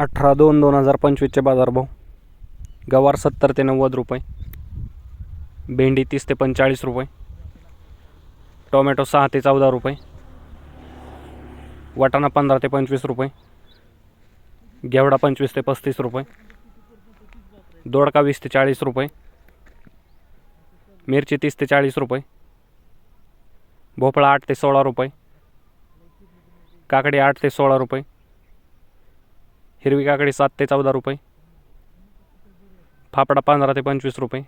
अठरा दोन दोन हजार पंचवीसचे बाजारभाव. गवार सत्तर ते नव्वद रुपये. भेंडी तीस ते पंचेचाळीस रुपये. टोमॅटो सहा ते चौदा रुपये. वाटाणा पंधरा ते पंचवीस रुपये. घेवडा पंचवीस ते पस्तीस रुपये. दोडका वीस ते चाळीस रुपये. मिरची तीस ते चाळीस रुपये. भोपळा आठ ते सोळा रुपये. काकडी आठ ते सोळा रुपये. हिरवी काकडी सात ते चौदा रुपये. फाफडा पंधरा ते पंचवीस रुपये.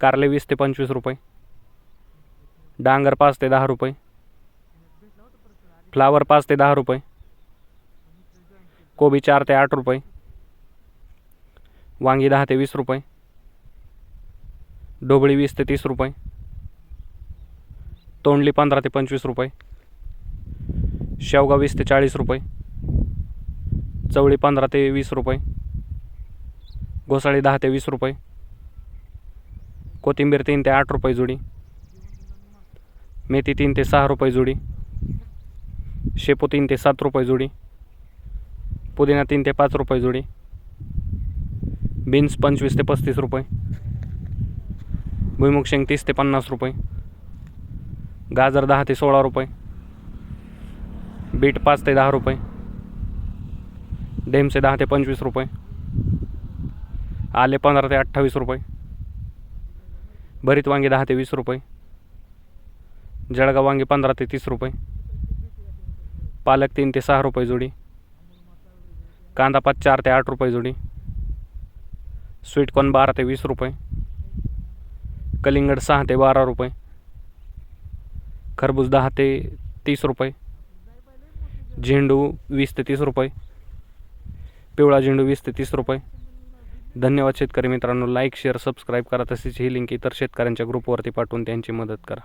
कारले वीस ते पंचवीस रुपये. डांगर पाच ते दहा रुपये. फ्लावर पाच ते दहा रुपये. कोबी चार ते आठ रुपये. वांगी दहा ते वीस रुपये. ढोबळी वीस ते तीस रुपये. तोंडली पंधरा ते पंचवीस रुपये. शेवगा वीस ते चाळीस रुपये. चवळी पंधरा ते वीस रुपये. घोसाळी दहा ते वीस रुपये. कोथिंबीर तीन ते आठ रुपये जुडी. मेथी तीन ते सहा रुपये जुडी. शेपू तीन ते सात रुपये जुडी. पुदिना तीन ते पाच रुपये जुडी. बीन्स पंचवीस ते पस्तीस रुपये. भुईमुग शेंग तीस ते पन्नास रुपये. गाजर दहा ते सोळा रुपये. बीट पाच ते दहा रुपये. डेमचे दहा ते पंचवीस रुपये. आले पंधरा ते अठ्ठावीस रुपये. भरीत वांगी दहा ते वीस रुपये. जळगाव वांगी पंधरा ते तीस रुपये. पालक तीन ते सहा रुपये जोडी. कांदा पाच चार ते आठ रुपये जोडी. स्वीटकॉर्न बारा ते वीस रुपये. कलिंगड सहा ते बारा रुपये. खरबूज दहा ते तीस रुपये. झेंडू वीस ते तीस रुपये. पिवळा झेंडू वीस ते तीस रुपये. धन्यवाद शेतकरी मित्रांनो. लाईक शेअर सबस्क्राईब करा. तसेच ही लिंक इतर शेतकऱ्यांच्या ग्रुपवरती पाठवून त्यांची मदत करा.